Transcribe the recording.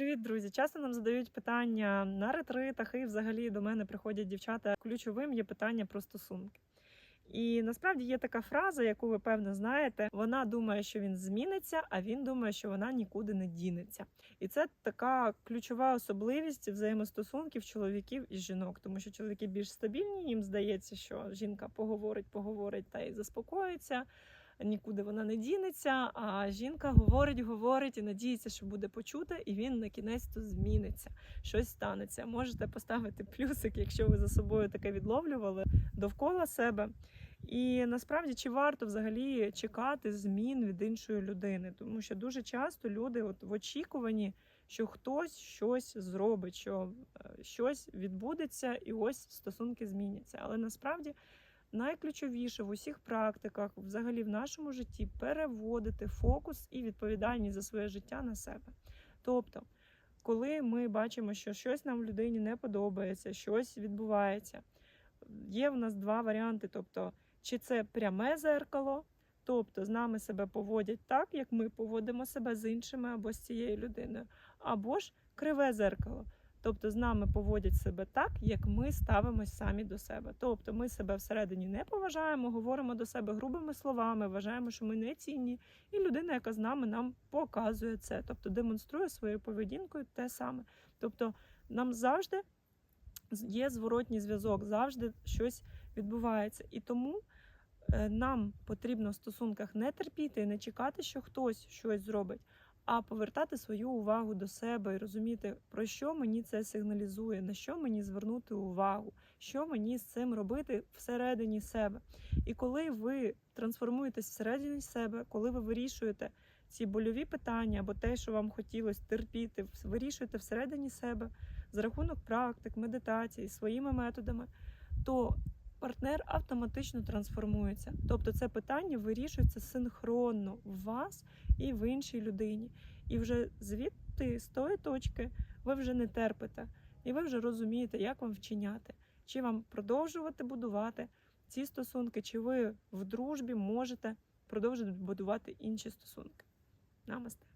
Привіт, друзі! Часто нам задають питання на ретритах, і взагалі до мене приходять дівчата. Ключовим є питання про стосунки. І насправді є така фраза, яку ви певно знаєте. Вона думає, що він зміниться, а він думає, що вона нікуди не дінеться. І це така ключова особливість взаємостосунків чоловіків і жінок, тому що чоловіки більш стабільні, їм здається, що жінка поговорить, поговорить та й заспокоїться. Нікуди вона не дінеться, а жінка говорить, говорить і надіється, що буде почута, і він на кінець то зміниться. Щось станеться. Можете поставити плюсик, якщо ви за собою таке відловлювали довкола себе. І насправді чи варто взагалі чекати змін від іншої людини, тому що дуже часто люди от в очікуванні, що хтось щось зробить, що е, щось відбудеться, і ось стосунки зміняться. Але насправді найключовіше в усіх практиках, взагалі в нашому житті, переводити фокус і відповідальність за своє життя на себе. Тобто, коли ми бачимо, що щось нам в людині не подобається, щось відбувається, є в нас два варіанти. Тобто, чи це пряме зеркало, тобто з нами себе поводять так, як ми поводимо себе з іншими або з цією людиною, або ж криве зеркало. Тобто з нами поводять себе так, як ми ставимось самі до себе. Тобто ми себе всередині не поважаємо, говоримо до себе грубими словами, вважаємо, що ми не цінні, і людина, яка з нами нам показує це, тобто демонструє своєю поведінкою те саме. Тобто нам завжди є зворотній зв'язок, завжди щось відбувається. І тому е, нам потрібно в стосунках не терпіти не чекати, що хтось щось зробить а повертати свою увагу до себе і розуміти, про що мені це сигналізує, на що мені звернути увагу, що мені з цим робити всередині себе. І коли ви трансформуєтесь всередині себе, коли ви вирішуєте ці больові питання або те, що вам хотілося терпіти, вирішуєте всередині себе за рахунок практик, медитації, своїми методами, то партнер автоматично трансформується. Тобто це питання вирішується синхронно в вас і в іншій людині. І вже звідти, з тої точки, ви вже не терпите, і ви вже розумієте, як вам вчиняти, чи вам продовжувати будувати ці стосунки, чи ви в дружбі можете продовжувати будувати інші стосунки. Намасте.